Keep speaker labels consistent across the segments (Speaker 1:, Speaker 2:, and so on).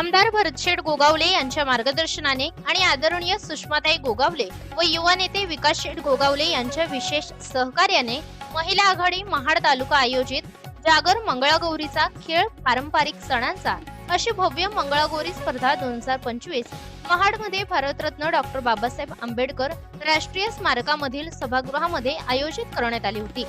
Speaker 1: नामदार भरतशेठ गोगावले यांच्या मार्गदर्शनाने आणि आदरणीय सुषमाताई गोगावले व युवा नेते विकास शेठ गोगावले यांच्या विशेष सहकार्याने महिला आघाडी महाड तालुका आयोजित जागर मंगळागौरीचा खेळ पारंपरिक सणांचा अशी भव्य मंगळागौरी स्पर्धा दोन हजार पंचवीस महाडमध्ये भारतरत्न डॉक्टर बाबासाहेब आंबेडकर राष्ट्रीय स्मारकामधील सभागृहामध्ये आयोजित करण्यात आली होती.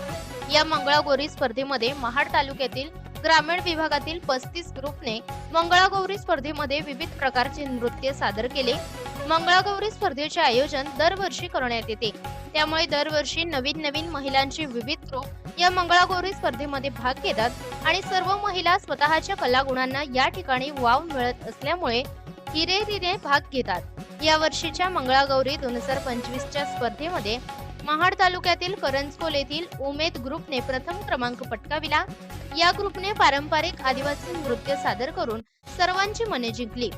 Speaker 1: या मंगळागौरी स्पर्धेमध्ये महाड तालुक्यातील ग्रामीण विभागातील पस्तीस ग्रुपने मंगळागौरी स्पर्धेमध्ये विविध प्रकारचे नृत्य सादर केले. मंगळागौरी स्पर्धेचे आयोजन दरवर्षी करण्यात येते. त्यामुळे दरवर्षी नवीन नवीन महिलांची विविध ग्रुप या मंगळागौरी स्पर्धेमध्ये भाग घेतात आणि सर्व महिला स्वतःच्या कलागुणांना या ठिकाणी वाव मिळत असल्यामुळे हिरेरीने भाग घेतात. या वर्षीच्या मंगळागौरी दोन हजार पंचवीसच्या स्पर्धेमध्ये महाड तालुक्यातील करंजकोल येथील उमेद ग्रुपने प्रथम क्रमांक पटकाविला. या ग्रुपने पारंपरिक आदिवासी नृत्य सादर करून सर्वांची मने जिंकली.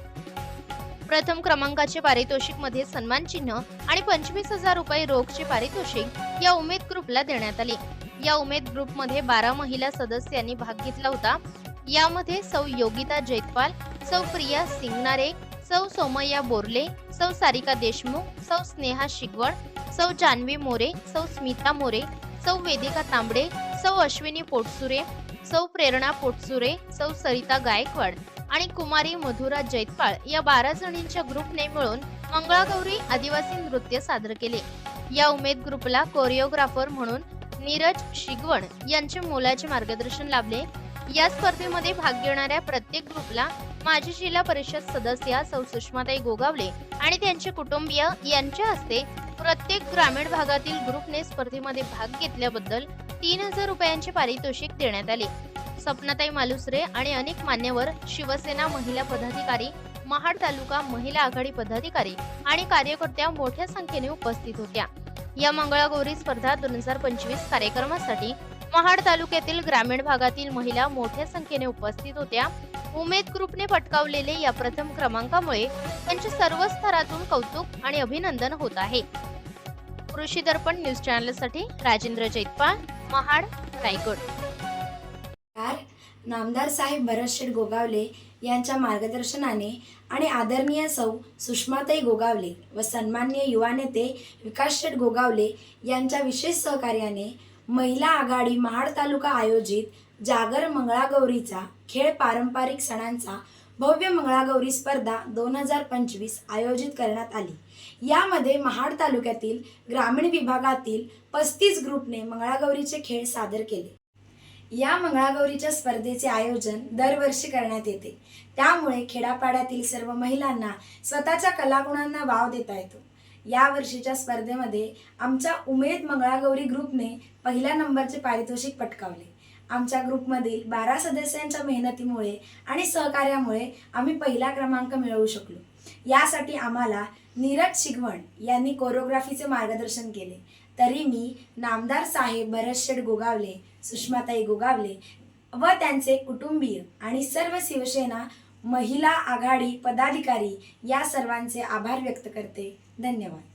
Speaker 1: प्रथम क्रमांकाचे पारितोषिकमध्ये सन्मान चिन्ह आणि पंचवीस हजार रुपये रोखचे पारितोषिक या उमेद ग्रुपला देण्यात आले. या उमेद ग्रुपमध्ये बारा महिला सदस्यांनी भाग घेतला होता. यामध्ये सौ योगिता जैतपाल सौ प्रिया सिंगनारे सौ सोमय्या बोरले सौ सारिका देशमुख सौ स्नेहा शिगवण सौ जान्हवी मोरे सौ स्मिता मोरे सौ वेदिका तांबडे सौ अश्विनी पोटसुरे सौ प्रेरणा पोटसुरे सौ सरिता गायकवाड आणि कुमारी मधुरा जैतपाळ या बारा जणींच्या ग्रुपने मिळून मंगळागौरी आदिवासी नृत्य सादर केले. या उमेद ग्रुपला कोरिओग्राफर म्हणून नीरज शिगवण यांचे मोलाचे मार्गदर्शन लाभले. या स्पर्धेमध्ये भाग घेणाऱ्या प्रत्येक ग्रुपला माजी जिल्हा परिषद सदस्य सौ सुषमाताई गोगावले आणि त्यांचे कुटुंबीय यांच्या हस्ते प्रत्येक ग्रामीण भागातील ग्रुपने स्पर्धेमध्ये भाग घेतल्याबद्दल तीन हजार रुपयांचे पारितोषिक देण्यात आले. सपनाताई मालुसरे आणि अनेक मान्यवर शिवसेना महिला पदाधिकारी महाड तालुका महिला आघाडी पदाधिकारी आणि कार्यकर्त्या मोठ्या संख्येने उपस्थित होत्या. या मंगळागौरी स्पर्धा दोन हजार पंचवीस कार्यक्रमासाठी महाड तालुक्यातील ग्रामीण भागातील महिला मोठ्या संख्येने उपस्थित होत्या. उमेद ग्रुपने पटकावलेले या प्रथम क्रमांकामुळे त्यांचे सर्व स्तरातून कौतुक आणि अभिनंदन होत आहे. कृषी दर्पण न्यूज चॅनलसाठी राजेंद्र जैतपाळ महाड रायगड.
Speaker 2: नामदार साहेब भरतशेठ गोगावले यांच्या मार्गदर्शनाने आणि आदरणीय सौ सुषमाताई गोगावले व सन्मान्य युवा नेते विकासशेठ गोगावले यांच्या विशेष सहकार्याने महिला आघाडी महाड तालुका आयोजित जागर मंगळागौरीचा खेळ पारंपरिक सणांचा भव्य मंगळागौरी स्पर्धा दोन हजार पंचवीस आयोजित करण्यात आली. यामध्ये महाड तालुक्यातील ग्रामीण विभागातील पस्तीस ग्रुपने मंगळागौरीचे खेळ सादर केले. या मंगळागौरीच्या स्पर्धेचे आयोजन दरवर्षी करण्यात येते. त्यामुळे खेड्यापाड्यातील सर्व महिलांना स्वतःच्या कलागुणांना वाव देता येतो. या वर्षीच्या स्पर्धेमध्ये आमच्या उमेद मंगळागौरी ग्रुपने पहिल्या नंबरचे पारितोषिक पटकावले. आमच्या ग्रुपमधील बारा सदस्यांच्या मेहनतीमुळे आणि सहकार्यामुळे आम्ही पहिला क्रमांक मिळवू शकलो. यासाठी आम्हाला नीरज शिगवण यांनी कोरिओग्राफीचे मार्गदर्शन केले. तरी मी नामदार साहेब भरतशेठ गोगावले सुषमाताई गोगावले व त्यांचे कुटुंबीय आणि सर्व शिवसेना महिला आघाडी पदाधिकारी या सर्वांचे आभार व्यक्त करते. धन्यवाद.